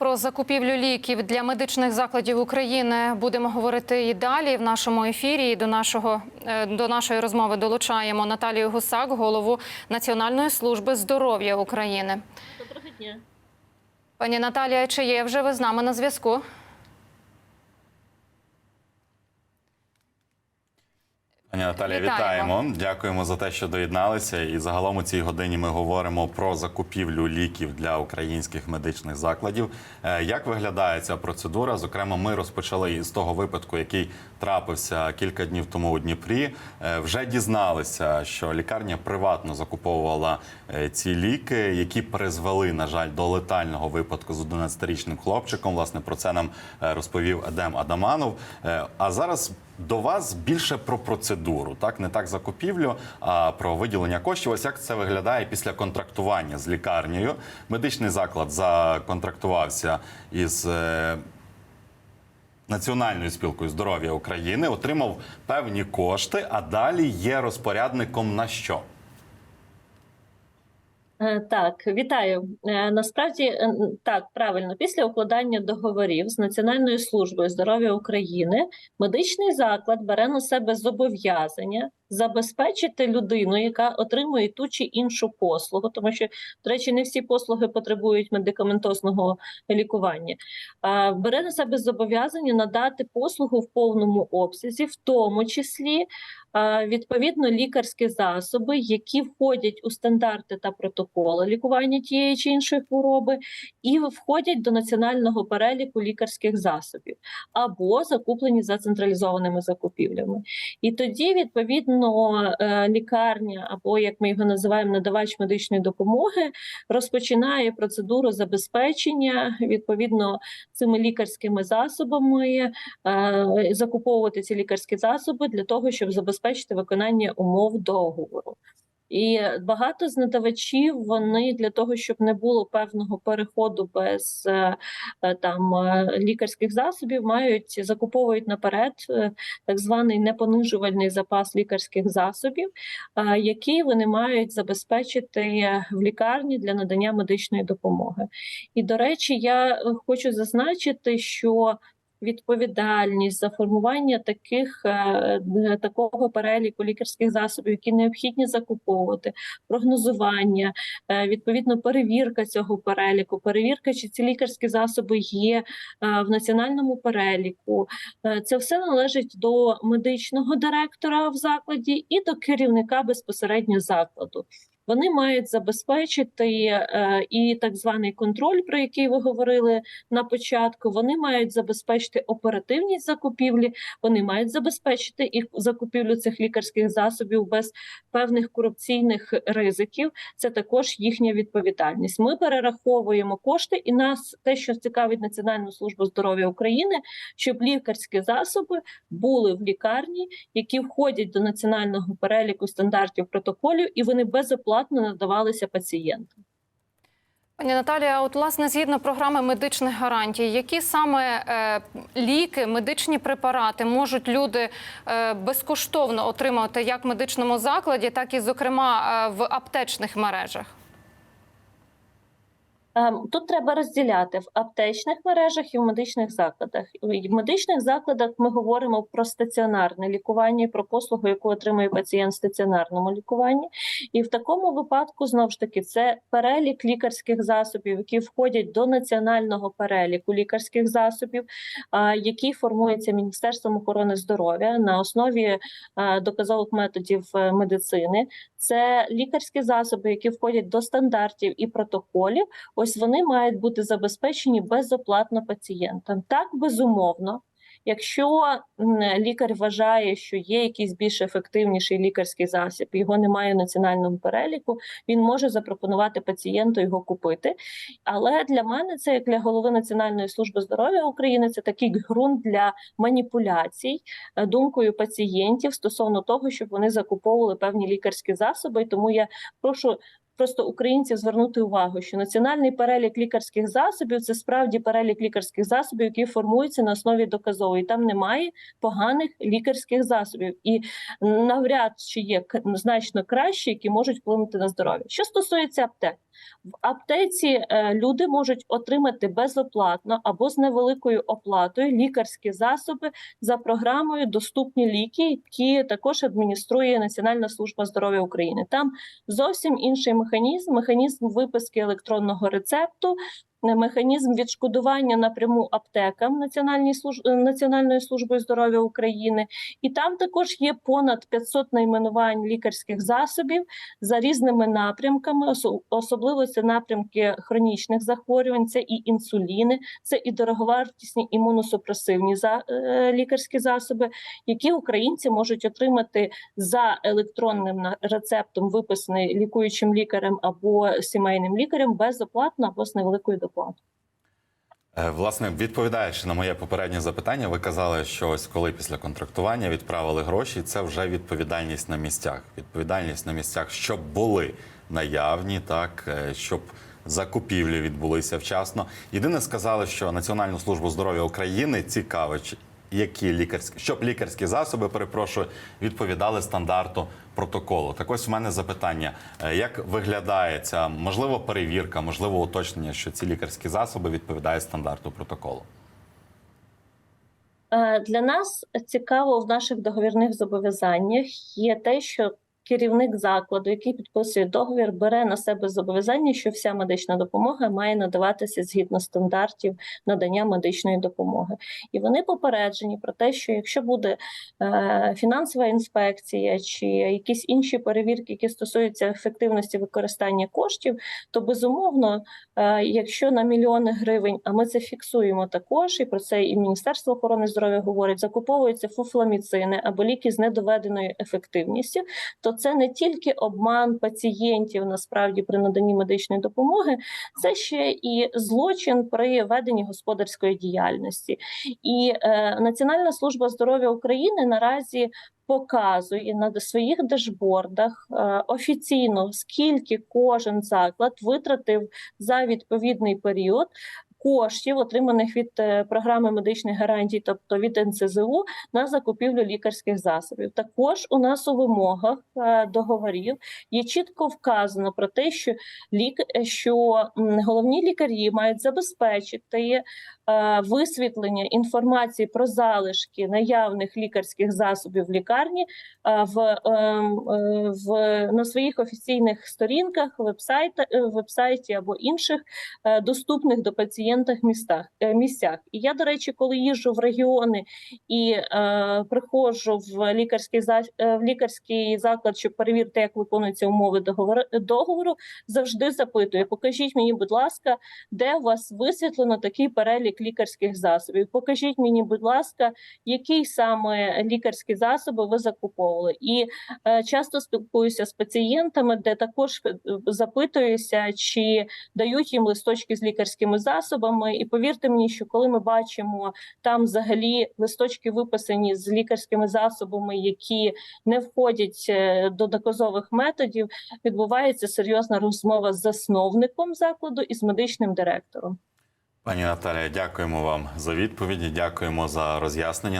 Про закупівлю ліків для медичних закладів України будемо говорити і далі в нашому ефірі. І до нашого е, до нашої розмови долучаємо Наталію Гусак, голову Національної служби здоров'я України. Доброго дня. Пані Наталія, чи є вже ви з нами на зв'язку? Пані Наталія, Вітаємо. вітаємо. Дякуємо за те, що доєдналися. І загалом у цій годині ми говоримо про закупівлю ліків для українських медичних закладів. Е, Як виглядає ця процедура? Зокрема, ми розпочали із того випадку, який трапився кілька днів тому у Дніпрі. Е, Вже дізналися, що лікарня приватно закуповувала е, ці ліки, які призвели, на жаль, до летального випадку з 11-річним хлопчиком. Власне, про це нам розповів Едем Адаманов. А зараз до вас більше про процедуру, так не так закупівлю, а про виділення коштів. Ось як це виглядає після контрактування з лікарнею. Медичний заклад законтрактувався із. е, Національною спілкою здоров'я України отримав певні кошти, а далі є розпорядником на що? Е, Так, вітаю. Е, Насправді е, так, правильно, після укладання договорів з Національною службою здоров'я України медичний заклад бере на себе зобов'язання забезпечити людину, яка отримує ту чи іншу послугу, тому що, до речі, не всі послуги потребують медикаментозного лікування. Бере на себе зобов'язання надати послугу в повному обсязі, в тому числі відповідно лікарські засоби, які входять у стандарти та протоколи лікування тієї чи іншої хвороби, і входять до національного переліку лікарських засобів або закуплені за централізованими закупівлями. І тоді, відповідно, е, лікарня, або як ми його називаємо, надавач медичної допомоги, розпочинає процедуру забезпечення відповідно цими лікарськими засобами, е, закуповувати ці лікарські засоби для того, щоб забезпечити виконання умов договору. І багато з надавачів вони для того, щоб не було певного переходу без е, е, там е, лікарських засобів, мають закуповують наперед так званий непонижувальний запас лікарських засобів, які вони мають забезпечити в лікарні для надання медичної допомоги. І до речі, я хочу зазначити, що відповідальність за формування таких е, е, такого переліку лікарських засобів, які необхідні закуповувати, прогнозування, е, відповідно перевірка цього переліку, перевірка, чи ці лікарські засоби є в національному переліку. Це все належить до медичного директора в закладі і до керівника безпосередньо закладу. Вони мають забезпечити е, і так званий контроль, про який ви говорили на початку. Вони мають забезпечити оперативність закупівлі, вони мають забезпечити і закупівлю цих лікарських засобів без певних корупційних ризиків. Це також їхня відповідальність. Ми перераховуємо кошти, і нас те, що цікавить Національну службу здоров'я України, щоб лікарські засоби були в лікарні, які входять до національного переліку стандартів протоколів, і вони безоплатно надавалися пацієнтам. Пані Наталія, от власне згідно програми медичних гарантій, які саме е, ліки, медичні препарати можуть люди е, безкоштовно отримати як в медичному закладі, так і, зокрема, е, в аптечних мережах? Ем, Тут треба розділяти в аптечних мережах і в медичних закладах. В медичних закладах ми говоримо про стаціонарне лікування, і про послугу, яку отримує пацієнт в стаціонарному лікуванні. І в такому випадку знову ж таки це перелік лікарських засобів, які входять до національного переліку лікарських засобів, а, який формується Міністерством охорони здоров'я на основі доказових методів е, медицини. Це лікарські засоби, які входять до стандартів і протоколів. Ось вони мають бути забезпечені безоплатно пацієнтам. Так, безумовно. Якщо лікар вважає, що є якийсь більш ефективніший лікарський засіб, його немає в національному переліку, він може запропонувати пацієнту його купити. Але для мене це як для голови Національної служби здоров'я України, це такий ґрунт для маніпуляцій е, думкою пацієнтів стосовно того, щоб вони закуповували певні лікарські засоби. Тому я прошу просто українців звернути увагу, що національний перелік лікарських засобів це справді перелік лікарських засобів, які формуються на основі доказової. Там немає поганих лікарських засобів, і навряд чи є значно кращі, які можуть вплинути на здоров'я. Що стосується аптек, в аптеці е, люди можуть отримати безоплатно або з невеликою оплатою лікарські засоби за програмою Доступні ліки, які також адмініструє Національна служба здоров'я України. Там зовсім інший механізм, механізм виписки електронного рецепту. Е, Механізм відшкодування напряму аптекам Національній служ... е, Національною службою здоров'я України, і там також є понад 500 найменувань лікарських засобів за різними напрямками, осо- особливо це напрямки хронічних захворювань, це і інсуліни, це і дороговартісні імуносупресивні за, е, лікарські засоби, які українці можуть отримати за електронним рецептом, виписаний лікуючим лікарем або сімейним лікарем, безоплатно або з невеликою доплатою. Е, Власне, відповідаючи на моє попереднє запитання, ви казали, що ось коли після контрактування відправили гроші, це вже відповідальність на місцях. Відповідальність на місцях, щоб були наявні, так е, щоб закупівлі відбулися вчасно. Єдине сказали, що Національну службу здоров'я України цікавить, які лікарські, щоб лікарські засоби, перепрошую, відповідали стандарту протоколу. Так ось у мене запитання: Е, як виглядає ця можливо перевірка, можливо уточнення, що ці лікарські засоби відповідають стандарту протоколу? Е, Для нас цікаво в наших договірних зобов'язаннях є те, що керівник закладу, який підписує договір, бере на себе зобов'язання, що вся медична допомога має надаватися згідно стандартів надання медичної допомоги. І вони попереджені про те, що якщо буде е, фінансова інспекція чи якісь інші перевірки, які стосуються ефективності використання коштів, то безумовно Е, Якщо на мільйони гривень, а ми це фіксуємо також, і про це і Міністерство охорони здоров'я говорить, закуповуються фуфламіцини або ліки з недоведеною ефективністю, то це не тільки обман пацієнтів насправді при наданні медичної допомоги, це ще і злочин при веденні господарської діяльності. І е, Національна служба здоров'я України наразі показує на своїх дашбордах е, офіційно, скільки кожен заклад витратив за відповідний період. Коштів, отриманих від е, програми медичних гарантій, тобто від НЦЗУ, на закупівлю лікарських засобів. Також у нас у вимогах е, договорів є чітко вказано про те, що лік, що головні лікарі мають забезпечити е, висвітлення інформації про залишки наявних лікарських засобів в лікарні е, в, е, в на своїх офіційних сторінках, е, вебсайті або інших е, доступних до пацієнтах містах е, місцях. І я, до речі, коли їжджу в регіони і е, приходжу в лікарський за е, в лікарський заклад, щоб перевірити, як виконуються умови договору, договору, завжди запитую: покажіть мені, будь ласка, де у вас висвітлено такий перелік лікарських засобів. Покажіть мені, будь ласка, які саме лікарські засоби ви закуповували. І е, часто спілкуюся з пацієнтами, де також е, запитуюся, чи дають їм листочки з лікарськими засобами. І повірте мені, що коли ми бачимо там взагалі листочки виписані з лікарськими засобами, які не входять е, до доказових методів, відбувається серйозна розмова з засновником закладу і з медичним директором. Пані Наталія, дякуємо вам за відповіді. Дякуємо за роз'яснення.